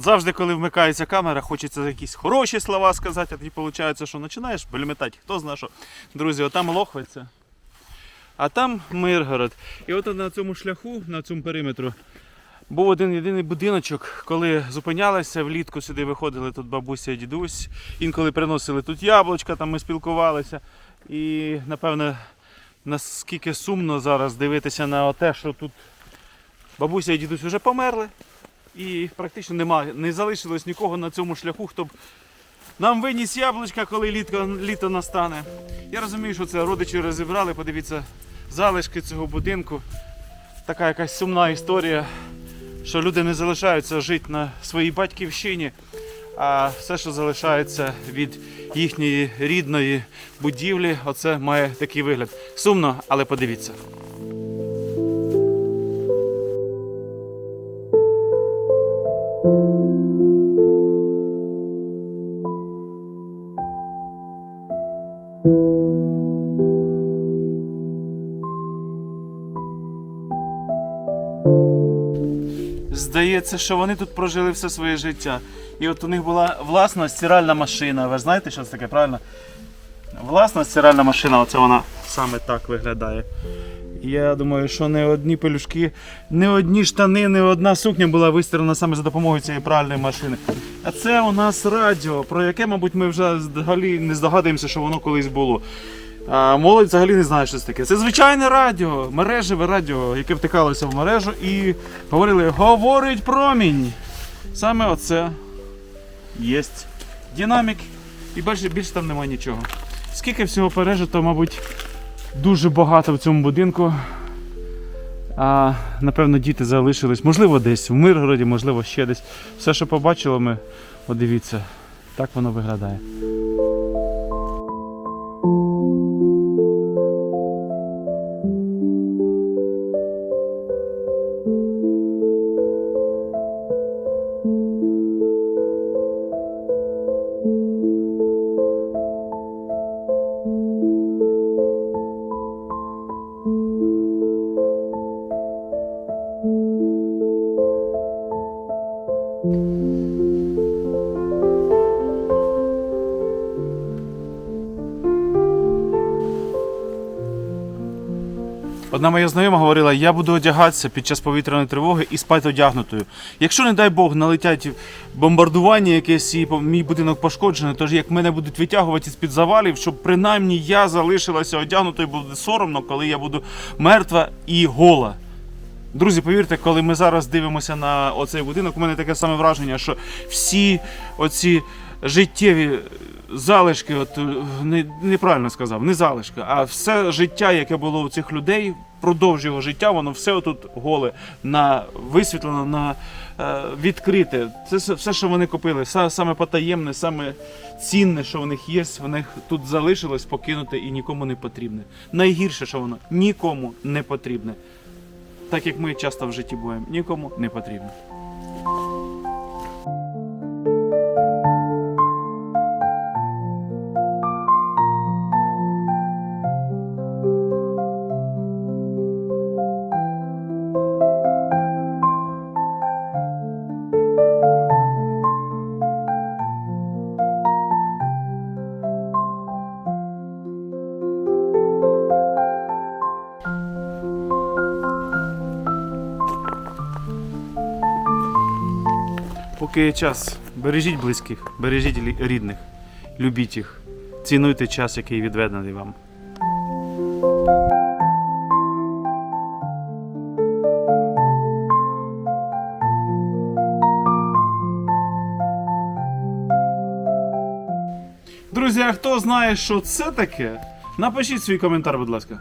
Завжди, коли вмикається камера, хочеться якісь хороші слова сказати, а тоді виходить, що починаєш блюметати. Хто знає що. Друзі, отам Лохвиця, а там Миргород. І от на цьому шляху, на цьому периметру, був один єдиний будиночок, коли зупинялися влітку, сюди виходили тут бабуся і дідусь. Інколи приносили тут яблучка, там ми спілкувалися. І напевне, наскільки сумно зараз дивитися на те, що тут бабуся і дідусь вже померли. І практично немає, не залишилось нікого на цьому шляху, хто б нам виніс яблучка, коли літо, літо настане. Я розумію, що це родичі розібрали, подивіться, залишки цього будинку. Така якась сумна історія, що люди не залишаються жити на своїй батьківщині, а все, що залишається від їхньої рідної будівлі, оце має такий вигляд. Сумно, але подивіться. Здається, що вони тут прожили все своє життя. І от у них була власна стиральна машина. Ви знаєте, що це таке, правильно? Власна стиральна машина, оце вона саме так виглядає. Я думаю, що не одні пелюшки, не одні штани, не одна сукня була вистирана саме за допомогою цієї пральної машини. А це у нас радіо, про яке, мабуть, ми вже взагалі не здогадуємося, що воно колись було. А молодь взагалі не знає, що це таке. Це звичайне радіо, мережеве радіо, яке втикалося в мережу і говорили Говорить промінь. Саме оце є динамік. І більше, більше там немає нічого. Скільки всього пережито, мабуть, дуже багато в цьому будинку. А, напевно, діти залишились. Можливо, десь в Миргороді, можливо, ще десь. Все, що побачили ми, от дивіться, так воно виглядає. Одна моя знайома говорила, я буду одягатися під час повітряної тривоги і спати одягнутою. Якщо, не дай Бог, налетять бомбардування якесь і мій будинок пошкоджений, тож як мене будуть витягувати з-під завалів, щоб принаймні я залишилася одягнутою, буде соромно, коли я буду мертва і гола. Друзі, повірте, коли ми зараз дивимося на оцей будинок, у мене таке саме враження, що всі оці життєві залишки, от е, не, неправильно сказав, не залишки, а все життя, яке було у цих людей, впродовж його життя, воно все отут голе, на висвітлено, на е, відкрите. Це все- що вони купили, саме потаємне, саме цінне, що в них є, в них тут залишилось покинуте і нікому не потрібне. Найгірше, що воно нікому не потрібне. Так як ми часто в житті буваємо, нікому не потрібно. Поки є час, бережіть близьких, бережіть рідних, любіть їх, цінуйте час, який відведений вам. Друзі, а хто знає, що це таке? Напишіть свій коментар, будь ласка.